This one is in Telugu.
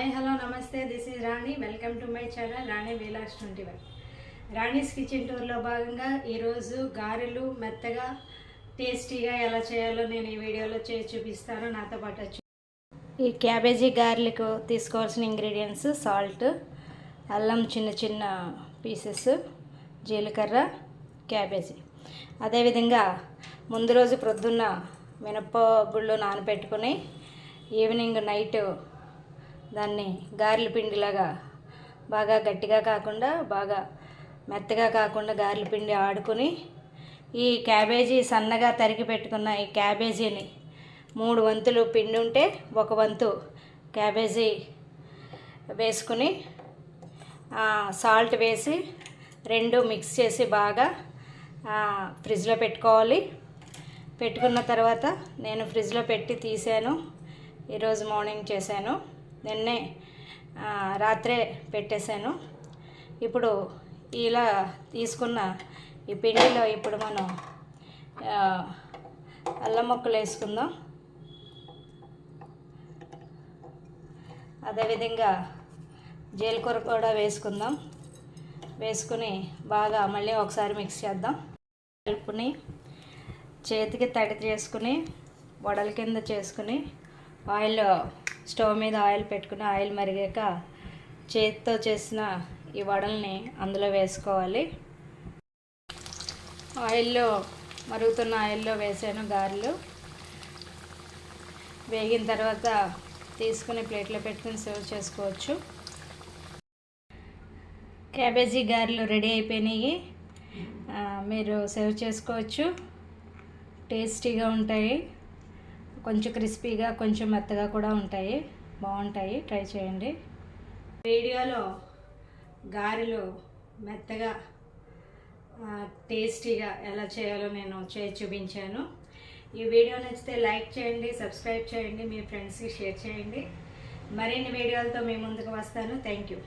హాయ్ హలో నమస్తే this is Rani. Welcome to my channel Rani Vilas twenty one. Rani's kitchen టూర్లో భాగంగా ఈరోజు గారెలు మెత్తగా టేస్టీగా ఎలా చేయాలో నేను ఈ వీడియోలో చేసి చూపిస్తాను. నాతో పాటు వచ్చి ఈ క్యాబేజీ గారెలకు తీసుకోవాల్సిన ఇంగ్రీడియంట్స్ సాల్ట్ అల్లం చిన్న చిన్న పీసెస్ జీలకర్ర క్యాబేజీ. అదేవిధంగా ముందు రోజు ప్రొద్దున్న మినప్ప గుళ్ళు నానబెట్టుకొని ఈవినింగ్ నైట్ దాన్ని గారెల పిండిలాగా బాగా గట్టిగా కాకుండా బాగా మెత్తగా కాకుండా గారెల పిండి ఆడుకుని ఈ క్యాబేజీ సన్నగా తరిగి పెట్టుకున్న ఈ క్యాబేజీని మూడు వంతులు పిండి ఉంటే ఒక వంతు క్యాబేజీ వేసుకుని సాల్ట్ వేసి రెండు మిక్స్ చేసి బాగా ఫ్రిడ్జ్లో పెట్టుకోవాలి. పెట్టుకున్న తర్వాత నేను ఫ్రిడ్జ్లో పెట్టి తీసాను. ఈరోజు మార్నింగ్ చేశాను. నిన్నే రాత్రే పెట్టేశాను. ఇప్పుడు ఇలా తీసుకున్న ఈ పిండిలో ఇప్పుడు మనం అల్లం ముక్కలు వేసుకుందాం. అదేవిధంగా జీలకూర కూడా వేసుకుందాం. వేసుకుని బాగా మళ్ళీ ఒకసారి మిక్స్ చేద్దాం. కలుపుని చేతికి తడి చేసుకుని వడల కింద చేసుకుని ఆయిల్ స్టవ్ మీద ఆయిల్ పెట్టుకుని ఆయిల్ మరిగాక చేతితో చేసిన ఈ వడల్ని అందులో వేసుకోవాలి. ఆయిల్లో మరుగుతున్న ఆయిల్లో వేసాను గారెలు. వేగిన తర్వాత తీసుకుని ప్లేట్లో పెట్టుకుని సర్వ్ చేసుకోవచ్చు. క్యాబేజీ గారెలు రెడీ అయిపోయినాయి. మీరు సర్వ్ చేసుకోవచ్చు. టేస్టీగా ఉంటాయి. కొంచెం క్రిస్పీగా కొంచెం మెత్తగా కూడా ఉంటాయి. బాగుంటాయి. ట్రై చేయండి. వీడియోలో గారెలు మెత్తగా టేస్టీగా ఎలా చేయాలో నేను చేసి చూపించాను. ఈ వీడియో నచ్చితే లైక్ చేయండి సబ్స్క్రైబ్ చేయండి మీ ఫ్రెండ్స్కి షేర్ చేయండి. మరిన్ని వీడియోలతో మీ ముందుకు వస్తాను. Thank you.